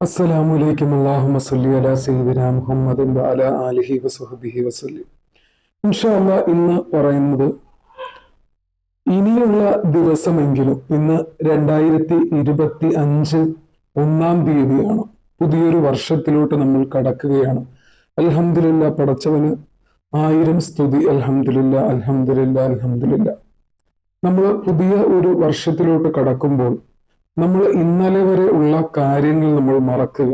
അസ്സലാമു അലൈക്കും. അല്ലാഹുമ്മ സല്ലി അലാ സയ്യിദിന മുഹമ്മദിൻ വഅലാ ആലിഹി വസഹബിഹി വസല്ലം. ഇൻഷാ അല്ലാ ഇന്ന് പറയുന്നത് ഇനിയുള്ള ദിവസമെങ്കിലും ഇന്ന് രണ്ടായിരത്തി ഇരുപത്തി അഞ്ച് ഒന്നാം തീയതിയാണ്. പുതിയൊരു വർഷത്തിലോട്ട് നമ്മൾ കടക്കുകയാണ്. അൽഹംദുലില്ല പടച്ചവന് ആയിരം സ്തുതി. അൽഹംദുലില്ല അൽഹംദുലില്ല അൽഹംദുലില്ല. നമ്മൾ പുതിയ ഒരു വർഷത്തിലോട്ട് കടക്കുമ്പോൾ നമ്മൾ ഇന്നലെ വരെ ഉള്ള കാര്യങ്ങൾ നമ്മൾ മറക്കുക.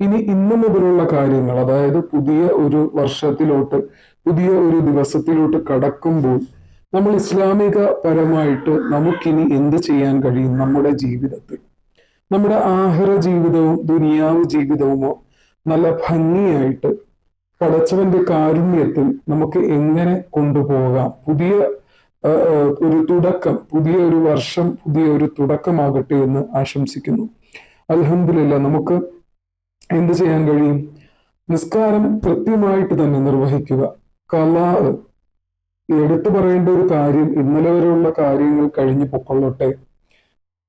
ഇനി ഇന്നു മുതലുള്ള കാര്യങ്ങൾ അതായത് പുതിയ ഒരു വർഷത്തിലോട്ട് പുതിയ ഒരു ദിവസത്തിലോട്ട് കടക്കുമ്പോൾ നമ്മൾ ഇസ്ലാമിക പരമായിട്ട് നമുക്കിനി എന്ത് ചെയ്യാൻ കഴിയും? നമ്മുടെ ജീവിതത്തിൽ. നമ്മുടെ ആഹാര ജീവിതവും ദുനിയാവ് ജീവിതവുമോ നല്ല ഭംഗിയായിട്ട് പടച്ചവന്റെ കാരുണ്യത്തിൽ നമുക്ക് എങ്ങനെ കൊണ്ടുപോകാം? പുതിയ ഒരു തുടക്കം പുതിയ ഒരു വർഷം പുതിയ ഒരു തുടക്കമാകട്ടെ എന്ന് ആശംസിക്കുന്നു. അലഹമില്ല നമുക്ക് എന്ത് ചെയ്യാൻ കഴിയും? നിസ്കാരം കൃത്യമായിട്ട് തന്നെ നിർവഹിക്കുക. കലാ എടുത്തു പറയേണ്ട ഒരു കാര്യം ഇന്നലെ വരെയുള്ള കാര്യങ്ങൾ കഴിഞ്ഞു പൊക്കൊള്ളട്ടെ.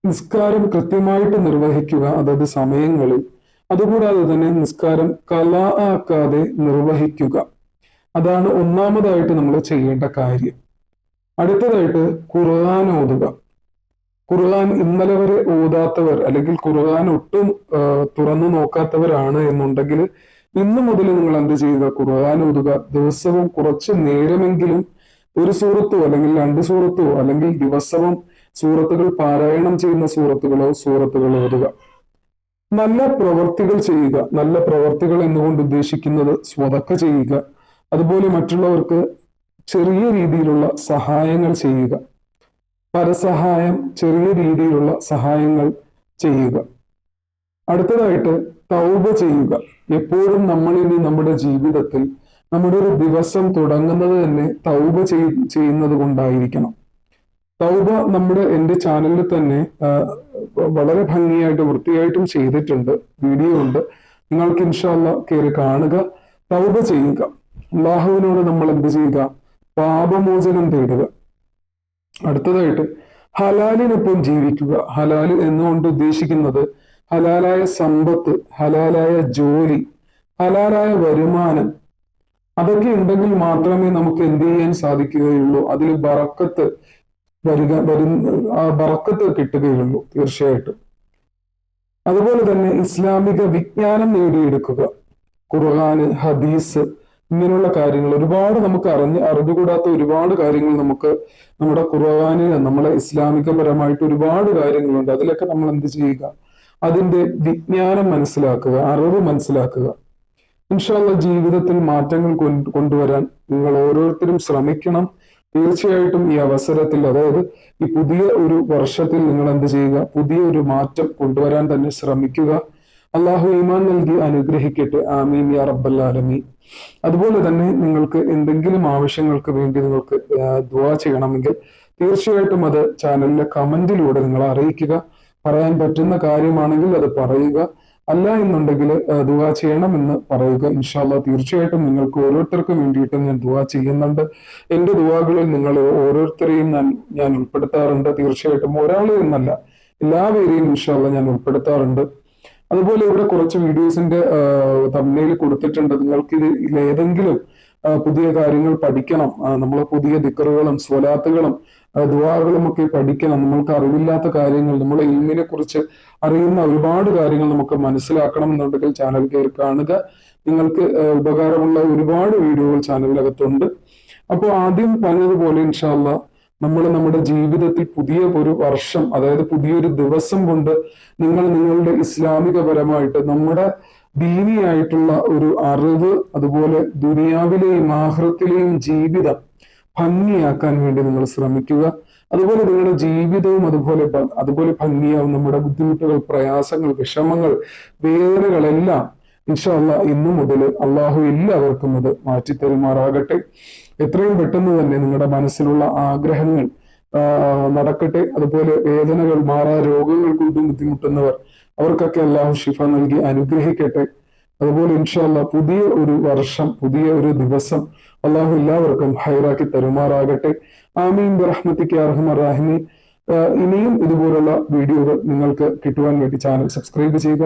നിസ്കാരം കൃത്യമായിട്ട് നിർവഹിക്കുക അതായത് സമയങ്ങളിൽ. അതുകൂടാതെ തന്നെ നിസ്കാരം കലാ ആക്കാതെ നിർവഹിക്കുക. അതാണ് ഒന്നാമതായിട്ട് നമ്മൾ ചെയ്യേണ്ട കാര്യം. അടുത്തതായിട്ട് ഖുർആൻ ഓതുക. ഖുർആൻ ഇന്നലെ വരെ ഓതാത്തവർ അല്ലെങ്കിൽ ഖുർആൻ ഒട്ടും തുറന്നു നോക്കാത്തവരാണ് എന്നുണ്ടെങ്കിൽ ഇന്നു മുതൽ നിങ്ങൾ എന്ത് ചെയ്യുക? ഖുർആൻ ഓതുക. ദിവസവും കുറച്ച് നേരമെങ്കിലും ഒരു സൂറത്തോ അല്ലെങ്കിൽ രണ്ട് സൂറത്തോ അല്ലെങ്കിൽ ദിവസവും സൂറത്തുകൾ പാരായണം ചെയ്യുന്ന സൂറത്തുകളോ സൂറത്തുകളോ ഓതുക. നല്ല പ്രവർത്തികൾ ചെയ്യുക. നല്ല പ്രവർത്തികൾ എന്നുകൊണ്ട് ഉദ്ദേശിക്കുന്നത് സ്വതക്ക ചെയ്യുക. അതുപോലെ മറ്റുള്ളവർക്ക് ചെറിയ രീതിയിലുള്ള സഹായങ്ങൾ ചെയ്യുക. പരസഹായം ചെറിയ രീതിയിലുള്ള സഹായങ്ങൾ ചെയ്യുക. അടുത്തതായിട്ട് തൗബ ചെയ്യുക. എപ്പോഴും നമ്മളിൽ നമ്മുടെ ജീവിതത്തിൽ നമ്മുടെ ഒരു ദിവസം തുടങ്ങുന്നത് തന്നെ തൗബ ചെയ്- ചെയ്യുന്നത് കൊണ്ടായിരിക്കണം. തൗബ നമ്മുടെ എന്റെ ചാനലിൽ തന്നെ വളരെ ഭംഗിയായിട്ട് വൃത്തിയായിട്ടും ചെയ്തിട്ടുണ്ട്. വീഡിയോ ഉണ്ട്. നിങ്ങൾക്ക് ഇൻഷാല്ല കയറി കാണുക. തൗബ ചെയ്യുക. അള്ളാഹുവിനോട് നമ്മൾ എന്ത് ചെയ്യുക? പാപമോചനം തേടുക. അടുത്തതായിട്ട് ഹലാലിനൊപ്പം ജീവിക്കുക. ഹലാൽ എന്നുകൊണ്ട് ഉദ്ദേശിക്കുന്നത് ഹലാലായ സമ്പത്ത് ഹലാലായ ജോലി ഹലാലായ വരുമാനം. അതൊക്കെ ഉണ്ടെങ്കിൽ മാത്രമേ നമുക്ക് എന്ത് ചെയ്യാൻ സാധിക്കുകയുള്ളൂ. അതിൽ ബറക്കത്ത് വരിക വരുന്ന ആ ബറക്കത്ത് കിട്ടുകയുള്ളൂ തീർച്ചയായിട്ടും. അതുപോലെ തന്നെ ഇസ്ലാമിക വിജ്ഞാനം നേടിയെടുക്കുക. ഖുർആാന് ഹദീസ് ഇങ്ങനെയുള്ള കാര്യങ്ങൾ ഒരുപാട് നമുക്ക് അറിഞ്ഞ് അറിഞ്ഞുകൂടാത്ത ഒരുപാട് കാര്യങ്ങൾ നമുക്ക് നമ്മുടെ ഖുർആനിൽ നമ്മളെ ഇസ്ലാമികപരമായിട്ട് ഒരുപാട് കാര്യങ്ങളുണ്ട്. അതിലൊക്കെ നമ്മൾ എന്ത് ചെയ്യുക? അതിന്റെ വിജ്ഞാനം മനസ്സിലാക്കുക അറിവ് മനസ്സിലാക്കുക. ഇൻഷാല്ല ജീവിതത്തിൽ മാറ്റങ്ങൾ കൊണ്ടുവരാൻ നിങ്ങൾ ഓരോരുത്തരും ശ്രമിക്കണം. തീർച്ചയായിട്ടും ഈ അവസരത്തിൽ അതായത് ഈ പുതിയ ഒരു വർഷത്തിൽ നിങ്ങൾ എന്ത് ചെയ്യുക? പുതിയ ഒരു മാറ്റം കൊണ്ടുവരാൻ തന്നെ ശ്രമിക്കുക. അള്ളാഹു ഈമാൻ നൽകി അനുഗ്രഹിക്കട്ടെ. ആമീൻ യാ റബ്ബൽ അതുപോലെ തന്നെ നിങ്ങൾക്ക് എന്തെങ്കിലും ആവശ്യങ്ങൾക്ക് വേണ്ടി നിങ്ങൾക്ക് ദുവാ ചെയ്യണമെങ്കിൽ തീർച്ചയായിട്ടും അത് ചാനലിലെ കമന്റിലൂടെ നിങ്ങൾ അറിയിക്കുക. പറയാൻ പറ്റുന്ന കാര്യമാണെങ്കിൽ അത് പറയുക. അല്ല എന്നുണ്ടെങ്കിൽ ദുവാ ചെയ്യണമെന്ന് പറയുക. ഇൻഷാല്ല തീർച്ചയായിട്ടും നിങ്ങൾക്ക് ഓരോരുത്തർക്കും വേണ്ടിയിട്ട് ഞാൻ ദുവാ ചെയ്യുന്നുണ്ട്. എന്റെ ദുവാകളിൽ നിങ്ങൾ ഓരോരുത്തരെയും ഞാൻ ഞാൻ ഉൾപ്പെടുത്താറുണ്ട്. തീർച്ചയായിട്ടും ഒരാളെ എന്നല്ല എല്ലാവരെയും ഇൻഷാല്ല ഞാൻ ഉൾപ്പെടുത്താറുണ്ട്. അതുപോലെ ഇവിടെ കുറച്ച് വീഡിയോസിന്റെ തമ്മിൽ കൊടുത്തിട്ടുണ്ട്. നിങ്ങൾക്ക് ഇത് ഏതെങ്കിലും പുതിയ കാര്യങ്ങൾ പഠിക്കണം നമ്മൾ പുതിയ ദിക്കറുകളും സ്വലാത്തുകളും ദുവാകളും ഒക്കെ പഠിക്കണം. നമ്മൾക്ക് അറിവില്ലാത്ത കാര്യങ്ങൾ നമ്മളെ ഇൽമിനെ കുറിച്ച് അറിയുന്ന ഒരുപാട് കാര്യങ്ങൾ നമുക്ക് മനസ്സിലാക്കണം എന്നുണ്ടെങ്കിൽ ചാനൽ കയറി കാണുക. നിങ്ങൾക്ക് ഉപകാരമുള്ള ഒരുപാട് വീഡിയോകൾ ചാനലിനകത്തുണ്ട് അപ്പോൾ ആദ്യം പറഞ്ഞതുപോലെ ഇൻഷാല്ല നമ്മൾ നമ്മുടെ ജീവിതത്തിൽ പുതിയ ഒരു വർഷം അതായത് പുതിയൊരു ദിവസം കൊണ്ട് നിങ്ങൾ നിങ്ങളുടെ ഇസ്ലാമികപരമായിട്ട് നമ്മുടെ ദീനിയായിട്ടുള്ള ഒരു അറിവ് അതുപോലെ ദുനിയാവിലെയും ആഹൃത്തിലെയും ജീവിതം ഭംഗിയാക്കാൻ വേണ്ടി നിങ്ങൾ ശ്രമിക്കുക. അതുപോലെ നിങ്ങളുടെ ജീവിതവും അതുപോലെ അതുപോലെ ഭംഗിയാവും. നമ്മുടെ ബുദ്ധിമുട്ടുകൾ പ്രയാസങ്ങൾ വിഷമങ്ങൾ വേദനകളെല്ലാം ഇൻഷാല്ല ഇന്നു മുതൽ അള്ളാഹു എല്ലാവർക്കും അത് മാറ്റിത്തരുമാറാകട്ടെ. എത്രയും പെട്ടെന്ന് തന്നെ നിങ്ങളുടെ മനസ്സിലുള്ള ആഗ്രഹങ്ങൾ നടക്കട്ടെ. അതുപോലെ വേദനകൾ മാറാ രോഗങ്ങൾ കൊണ്ടും ബുദ്ധിമുട്ടുന്നവർ അവർക്കൊക്കെ അള്ളാഹു ഷിഫ നൽകി അനുഗ്രഹിക്കട്ടെ. അതുപോലെ ഇൻഷാല്ല പുതിയ ഒരു വർഷം പുതിയ ഒരു ദിവസം അള്ളാഹു എല്ലാവർക്കും ഹൈറാക്കി തരുമാറാകട്ടെ. ആമീൻ. ബിറഹ്മത്തിക്ക് അർഹമറാഹിമി ഇനിയും ഇതുപോലുള്ള വീഡിയോകൾ നിങ്ങൾക്ക് കിട്ടുവാൻ വേണ്ടി ചാനൽ സബ്സ്ക്രൈബ് ചെയ്യുക.